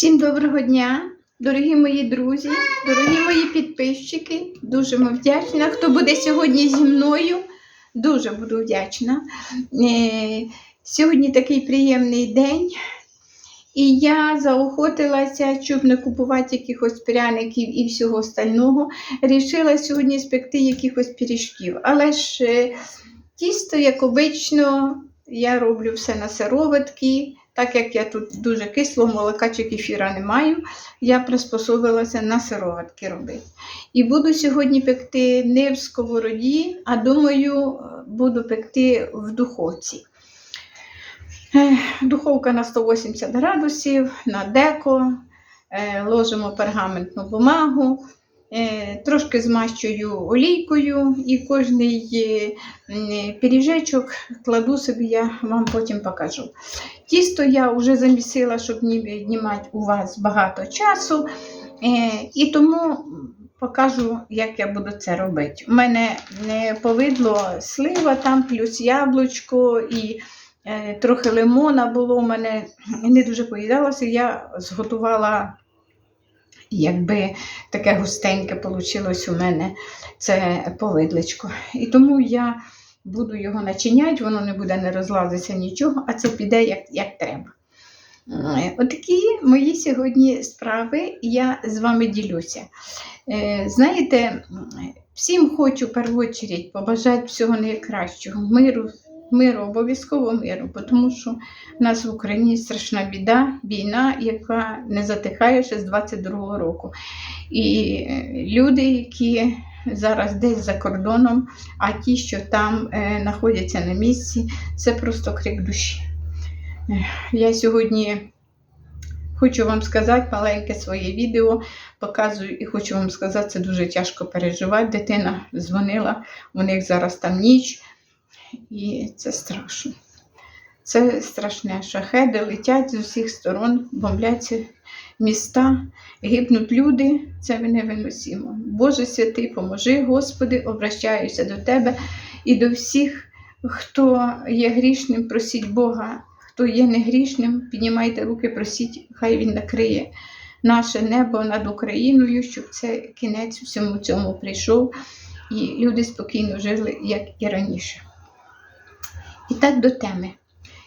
Всім доброго дня, дорогі мої друзі, дорогі мої підписчики. Дуже вам вдячна. Хто буде сьогодні зі мною, дуже буду вдячна. Е, Сьогодні такий приємний день. І я заохотилася, щоб не купувати якихось пряників і всього остального. Рішила сьогодні спекти якихось пиріжків. Але ж е, тісто, як обично, я роблю все на сироватки. Так як я тут дуже кислого молока чи кефіра не маю, я приспособилася на сироватки робити. І буду сьогодні пекти не в сковороді, а думаю, буду пекти в духовці. Духовка на 180 градусів, на деко, е, ложимо пергаментну бумагу, е, трошки змащую олійкою і кожний е, пиріжечок кладу собі, я вам потім покажу. Тісто я вже замісила, щоб не віднімати у вас багато часу. Е, і тому покажу, як я буду це робити. У мене е, повидло слива, там плюс яблучко і е, трохи лимона було. У мене не дуже поїдалося. Я зготувала, якби таке густеньке вийшло у мене це повидличко. І тому я буду його начиняти, воно не буде не розлазитися нічого, а це піде як, як треба. Отакі мої сьогодні справи я з вами ділюся. Е, Знаєте, всім хочу в першу чергу побажати всього найкращого, миру, миру, обов'язково миру, тому що в нас в Україні страшна біда, війна, яка не затихає ще з 22-го року. І е, люди, які зараз десь за кордоном, а ті, що там е, знаходяться на місці, це просто крик душі. Я сьогодні хочу вам сказати маленьке своє відео, показую і хочу вам сказати, це дуже тяжко переживати. Дитина дзвонила, у них зараз там ніч, і це страшно. Це страшне. Шахеди летять з усіх сторон, бомбляться міста, гибнуть люди, це невиносимо. Боже святий, поможи, Господи, обращаюся до Тебе і до всіх, хто є грішним, просіть Бога, хто є негрішним, піднімайте руки, просіть, хай Він накриє наше небо над Україною, щоб це кінець всьому цьому прийшов, і люди спокійно жили, як і раніше. І так до теми.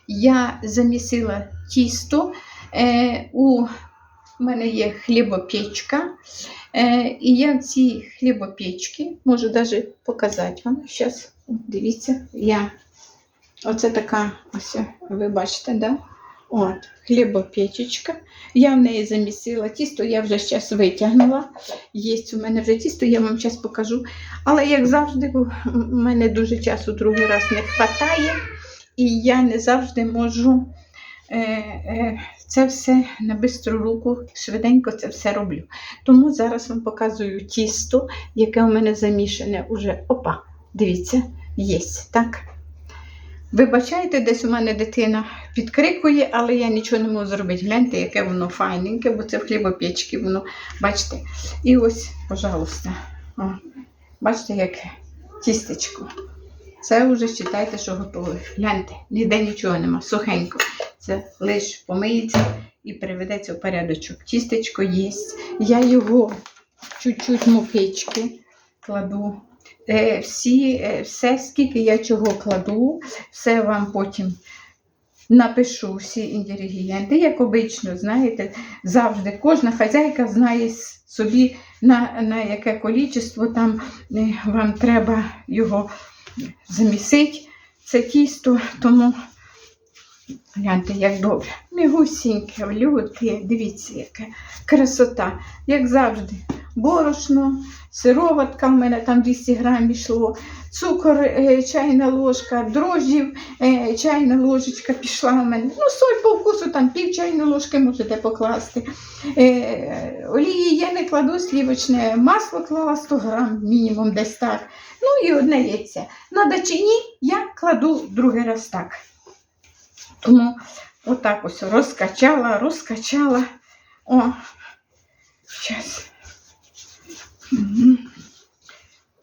Я замісила тісто. Е, у мене є хлібопечка. Е, і я в цій хлібопечці можу навіть показати вам. Зараз, дивіться, я. Оце така, ось, ви бачите, да? От, хлібопечечка. Я в неї замісила тісто, я вже зараз витягнула. Є у мене вже тісто, я вам зараз покажу. Але, як завжди, у мене дуже часу другий раз не вистачає. І я не завжди можу е, е, це все на бистру руку, швиденько це все роблю. Тому зараз вам показую тісто, яке у мене замішане уже. Опа, дивіться, є, так? Вибачайте, десь у мене дитина підкрикує, але я нічого не можу зробити. Гляньте, яке воно файненьке, бо це в хлібопечці воно, бачите. І ось, пожалуйста, о, бачите, яке тістечко. Це вже вважайте, що готове. Гляньте, ніде нічого нема, сухенько. Це лише помиється і приведеться в порядочок. Тістечко є. Я його чуть-чуть мукички кладу. Е, всі, е, все, скільки я чого кладу, все вам потім напишу всі інгредієнти. Як обично, знаєте, завжди кожна хазяйка знає собі, на, на яке количество там е, вам треба його замісити, це тісто, тому гляньте, як добре. Мігусіньке, люди, дивіться, яка красота, як завжди. Борошно, сироватка в мене там 200 грамів йшло, цукор, е, чайна ложка, дрожжів, е, чайна ложечка пішла в мене. Ну, соль по вкусу, там пів чайної ложки можете покласти. Е, олії я не кладу слівочне, масло клала 100 грам, мінімум десь так. Ну і одне яйце. Надо чи я кладу другий раз так. Тому отак ось розкачала, розкачала. О, зараз.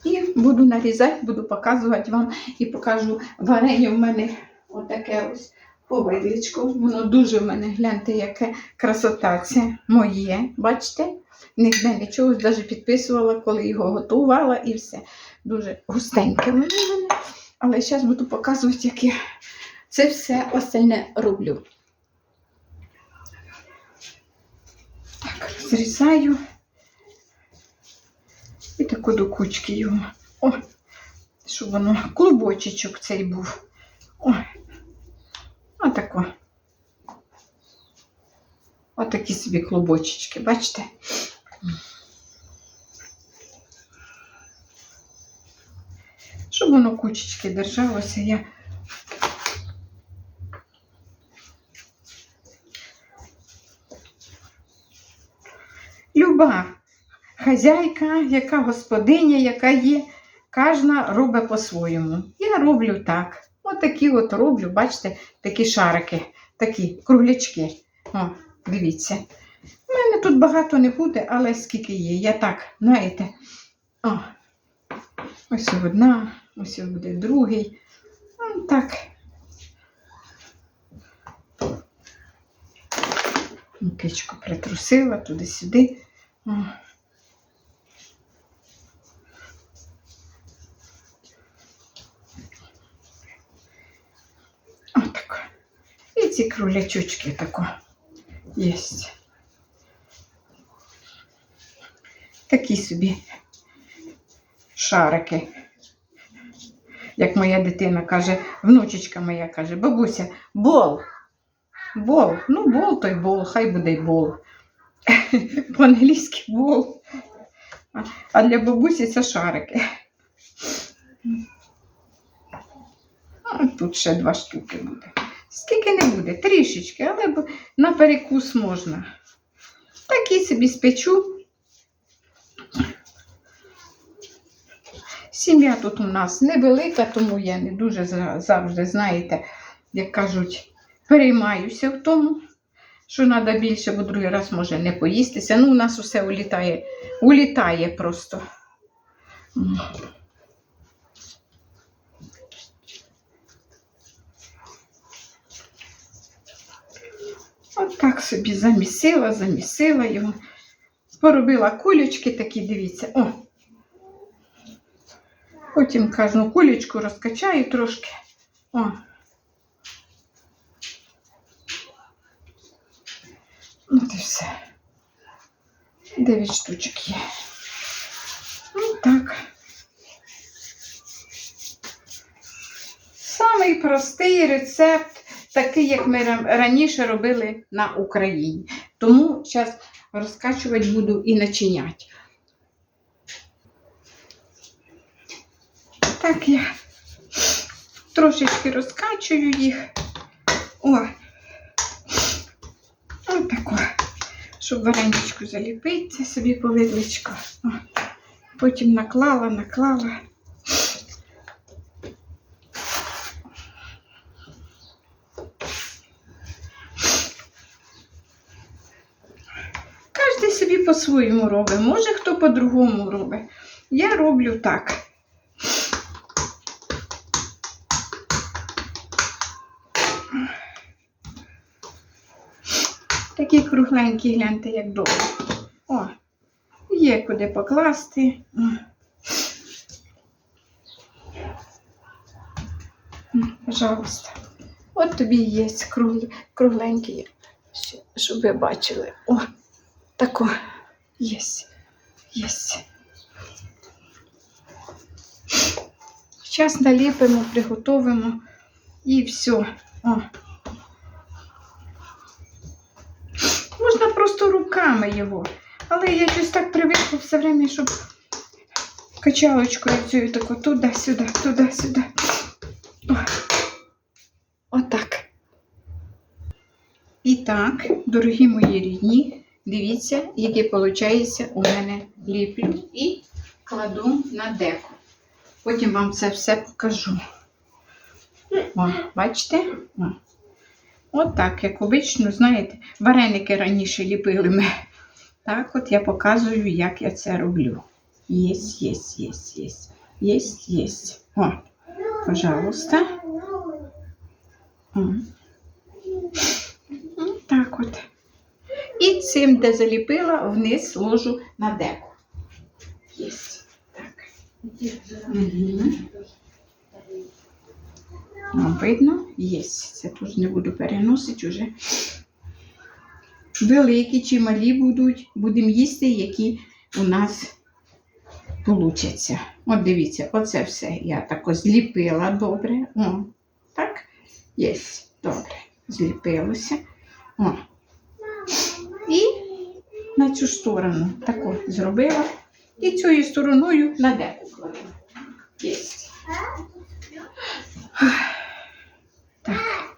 І буду нарізати, буду показувати вам і покажу варення в мене отаке ось повидлічко. Воно дуже в мене, гляньте, яке красота. Це моє, бачите? Ніде нічого, навіть підписувала, коли його готувала і все. Дуже густеньке в мене. Але зараз буду показувати, як я це все остальне роблю. Так, розрізаю. І таку до кучки його. О, щоб воно клубочечок цей був. О, отако. Отакі собі клубочечки, бачите? Щоб воно кучечки держалося, я люба хазяйка, яка господиня, яка є, кожна робить по-своєму. Я роблю так. Отакі от роблю, бачите, такі шарики, такі круглячки. О, дивіться. У мене тут багато не буде, але скільки є. Я так, знаєте. О, ось одна, ось буде другий. О, так. Кичку притрусила туди-сюди. О. Отако. І ці кролячочки тако єсть. Такі собі шарики. Як моя дитина каже, внучечка моя каже, бабуся, бол. Бол. Ну, бол той бол, хай буде бол. По-англійськи бол. А- для бабусі це шарики. А тут ще два штуки буде. Скільки не буде, трішечки, але на перекус можна. Такі собі спечу. Сім'я тут у нас невелика, тому я не дуже завжди, знаєте, як кажуть, переймаюся в тому, що треба більше, бо другий раз може не поїстися. Ну, у нас усе улітає, улітає просто. От так собі замісила, замісила його. Поробила кулечки такі, дивіться. О. Потім кожну кулечку розкачаю трошки. О. От і все. Дев'ять штучок є. Ну так. Самий простий рецепт, такий, як ми раніше робили на Україні. Тому зараз розкачувати буду і начиняти. Так я трошечки розкачую їх. О, отако. Щоб вареничку заліпити, собі повидличко. Потім наклала, наклала. Кожен собі по-своєму робить. Може, хто по-другому робить. Я роблю так. Кругленькі, гляньте, як довго. О, є куди покласти. Пожалуйста. От тобі є круг- кругленькі, щоб ви бачили. О, тако. Єсть. Єсть. Зараз наліпимо, приготовимо і все. О. руками його. Але я щось так привикла все время, щоб качалочкою цією тако туди-сюди, туди-сюди. Отак. І так, дорогі мої рідні, дивіться, які виходить у мене ліплю і кладу на деко. Потім вам це все покажу. О, бачите? О. От так, як обично, знаєте, вареники раніше ліпили ми. Так от я показую, як я це роблю. Єс, єс, єс, єс. Єс, єс. О, пожалуйста. Так от. І цим, де заліпила, вниз ложу на деку. Єсть. Так. Угу. Вам видно? Єсть. Це тут не буду переносити вже. Великі чи малі будуть, будемо їсти, які у нас получаться. От дивіться, оце все я тако зліпила добре. О, так? Єсть. Добре. Зліпилося. О. І на цю сторону тако зробила. І цією стороною на деку кладу. Єсть. Так.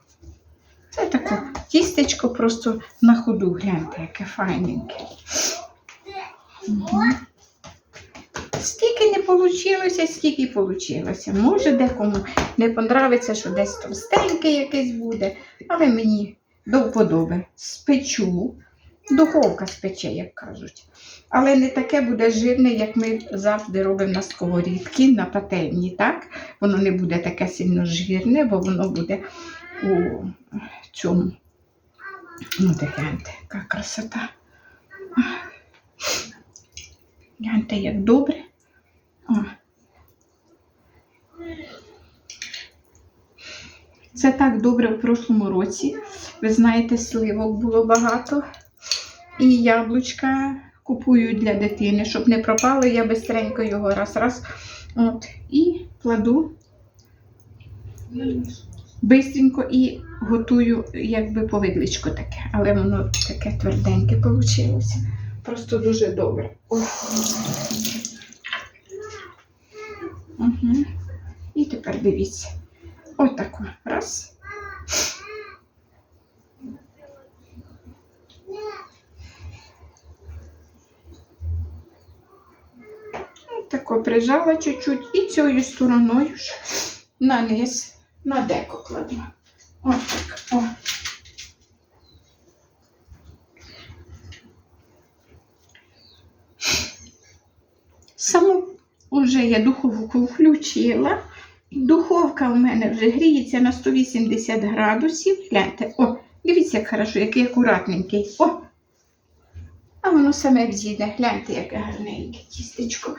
Це таке тістечко просто на ходу. Гляньте, яке файненьке. Угу. Скільки не вийшло, скільки вийшло. Може, декому не подобається, що десь товстеньке якесь буде, але мені до вподоби. Спечу, духовка спече, як кажуть. Але не таке буде жирне, як ми завжди робимо на сковорідці, на пательні, так? Воно не буде таке сильно жирне, бо воно буде у цьому. Ну, гляньте, яка красота. Гляньте, як добре. О. Це так добре в прошлому році. Ви знаєте, сливок було багато. І яблучка купую для дитини, щоб не пропало, я бистренько його раз-раз. От. І кладу бистренько і готую, якби повидличко таке. Але воно таке тверденьке вийшло. Просто дуже добре. Угу. І тепер дивіться. Отако. Раз. Тако прижала чуть-чуть і цією стороною ж на низ, на деко кладу. Ось так. О. Саму вже я духовку включила. Духовка у мене вже гріється на 180 градусів. Гляньте, о, дивіться, як хорошо, який акуратненький. О! А воно саме взійде. Гляньте, яке гарненьке тістечко.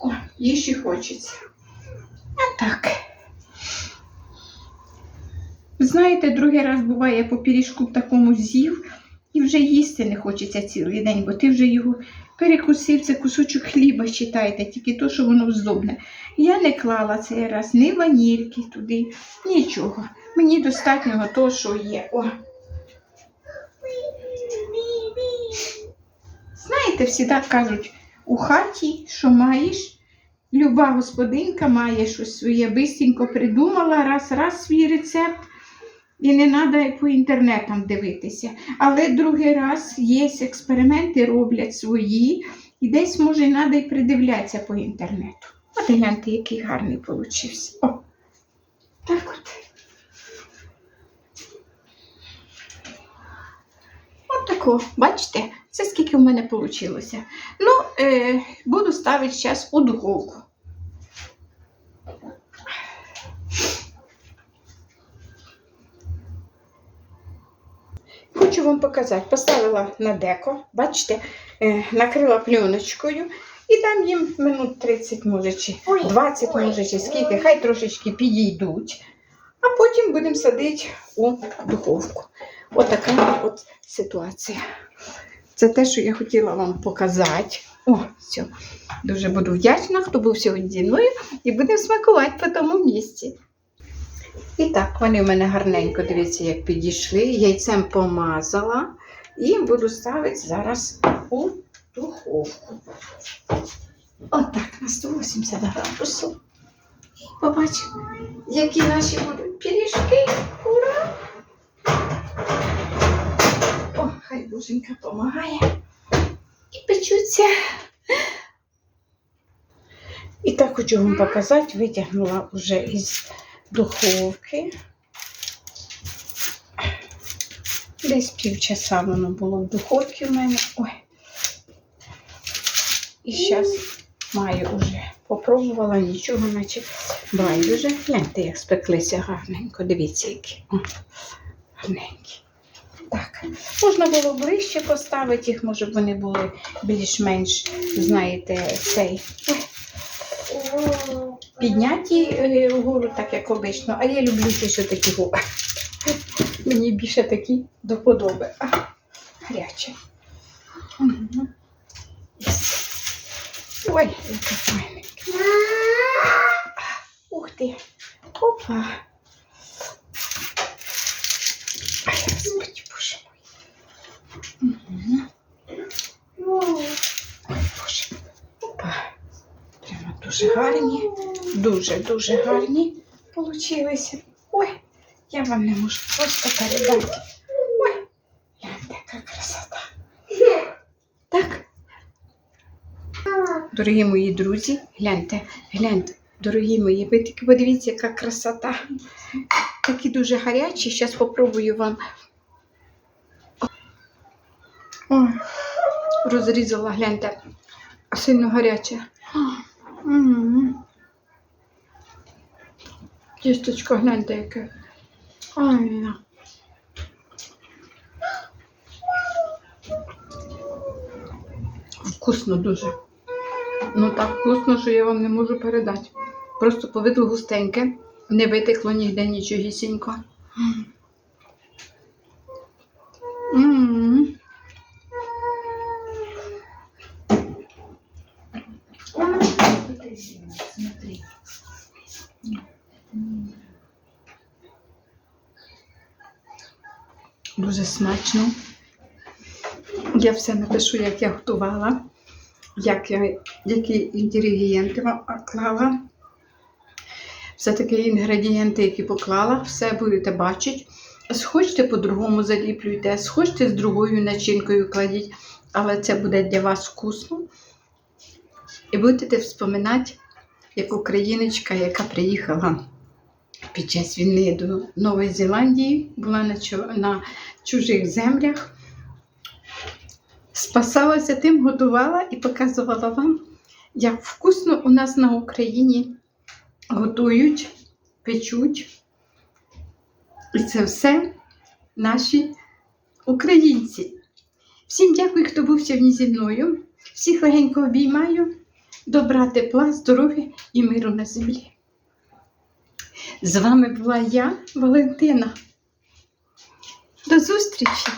О, їжі хочеться. А так. Знаєте, другий раз буває по пиріжку такому з'їв, і вже їсти не хочеться цілий день, бо ти вже його перекусив, це кусочок хліба, читайте, тільки то, що воно здобне. Я не клала цей раз ні ванільки туди, нічого. Мені достатньо того, що є. О. Знаєте, всі так кажуть, у хаті, що маєш, люба господинка має щось своє бистренько придумала, раз-раз свій рецепт. І не треба по інтернетам дивитися. Але другий раз є експерименти, роблять свої, і десь, може, треба і придивлятися по інтернету. От гляньте, який гарний получився. О, так от. От тако, бачите, це скільки в мене вийшло. Ну, е, буду ставити зараз у духовку. Хочу вам показати. Поставила на деко, бачите, е, накрила пленочкою і дам їм минут 30, може, чи 20, може, чи скільки, хай трошечки підійдуть. А потім будемо садити у духовку. Отака от ситуація. Це те, що я хотіла вам показати. О, все. Дуже буду вдячна, хто був сьогодні зі мною, і будемо смакувати по тому місці. І так, вони в мене гарненько, дивіться, як підійшли. Яйцем помазала і буду ставити зараз у духовку. Отак, на 180 градусів. І побачимо, які наші будуть пиріжки. Ура! О, хай боженька допомагає. І печуться. І так хочу вам показати, витягнула вже із духовки. Десь півчаса воно було в духовці в мене. Ой. І зараз маю вже попробувала нічого, наче байдуже. Гляньте, як спеклися гарненько. Дивіться, які. О, гарненькі. Так, можна було ближче поставити їх, може б вони були більш-менш, знаєте, цей. Підняті е, вгору, так як обично, а я люблю ті, що такі губи. Мені більше такі до подоби. Гаряче. Ой, яке файне. Ух ти. Опа. Ай, Господи, боже мой. Ой, боже. Опа. Прямо дуже гарні. Дуже-дуже гарні получилися. Ой, я вам не можу просто передати. Ой, яка красота. Так. Дорогі мої друзі, гляньте, гляньте, дорогі мої, ви тільки подивіться, яка красота. Такі дуже гарячі. Зараз спробую вам. Ой, розрізала, гляньте. Сильно гаряче. М. Тісточко, гляньте, яке. Ой. Вкусно дуже. Ну так вкусно, що я вам не можу передати. Просто повидло густеньке, не витекло ніде нічогісінько. Дуже смачно. Я все напишу, як я готувала, як я, які інгредієнти клала. Все таки інгредієнти, які поклала, все будете бачити. Схочете по-другому заліплюйте, схочете з другою начинкою кладіть, але це буде для вас вкусно. І будете вспоминати, як україночка, яка приїхала під час війни до Нової Зеландії, була на, на чужих землях, спасалася тим, готувала і показувала вам, як вкусно у нас на Україні готують, печуть. І це все наші українці. Всім дякую, хто був сьогодні зі мною. Всіх легенько обіймаю. Добра, тепла, здоров'я і миру на землі. З вами була я, Валентина. До зустрічі!